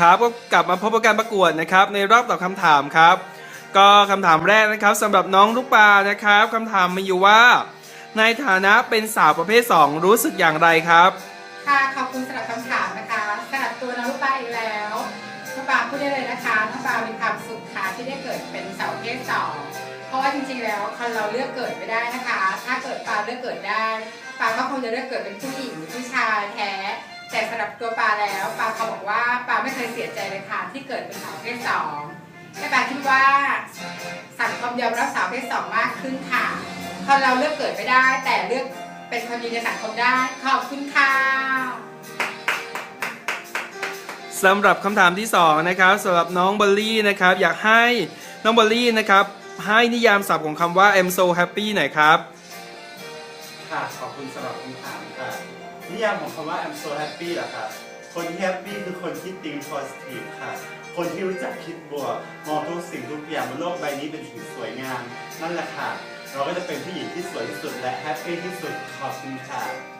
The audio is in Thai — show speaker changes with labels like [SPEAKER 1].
[SPEAKER 1] ครับก็กลับมาพบกับการประกวดนะครับ ในรอบตอบคำถามครับ ก็คำถามแรกนะครับสำหรับน้องลูกปลานะครับคำถามมีอยู่ว่า ในฐานะเป็นสาวประเภท 2 รู้สึกอย่างไรครับ
[SPEAKER 2] ค่ะขอบคุณสำหรับคำถามนะคะสำหรับตัวน้องลูกปลาอีกแล้วน้องปลาพูดได้เลยนะคะน้องปลามีความสุขค่ะที่ได้เกิดเป็นสาวประเพศสองเพราะว่าจริงๆแล้วคนเราเลือกเกิดไม่ได้นะคะ ถ้าเกิดปลาเลือกเกิดได้ปลาก็คงจะเลือกเกิดเป็นผู้หญิงหรือผู้ชายำหรับตัวปลาแล้วปลาเขาบอกว่าปลาไม่เคยเสียใจเลยค่ะที่เกิดเป็นสาวเพศสองแต่ปลาคิดว่าสังคมยอมรับสาวเพศสองมากขึ้นค่ะคนเราเลือกเกิดไม่ได้ แต่เลือกเป็นคนดีในสังคมได้ขอบคุณค่ะ
[SPEAKER 1] สำหรับคำถามที่2นะครับสำหรับน้องเบอลลี่นะครับ อยากให้น้องเบอลลี่นะครับให้นิยามศัพท์ของคำว่า I'm so happy หน่อยครับ
[SPEAKER 3] ค่ะขอบคุณสำหรับคำถามค่ะนิยามของคำว่า I'm so happy เหรอครับคนที่แฮปปี้คือคนที่ think positive ค่ะ คนที่รู้จักคิดบวก มองทุกสิ่งทุกอย่างบนโลกใบนี้เป็นสิ่งสวยงาม นั่นแหละค่ะ เราก็จะเป็นผู้หญิงที่สวยที่สุดและแฮปปี้ที่สุดขอบคุณค่ะ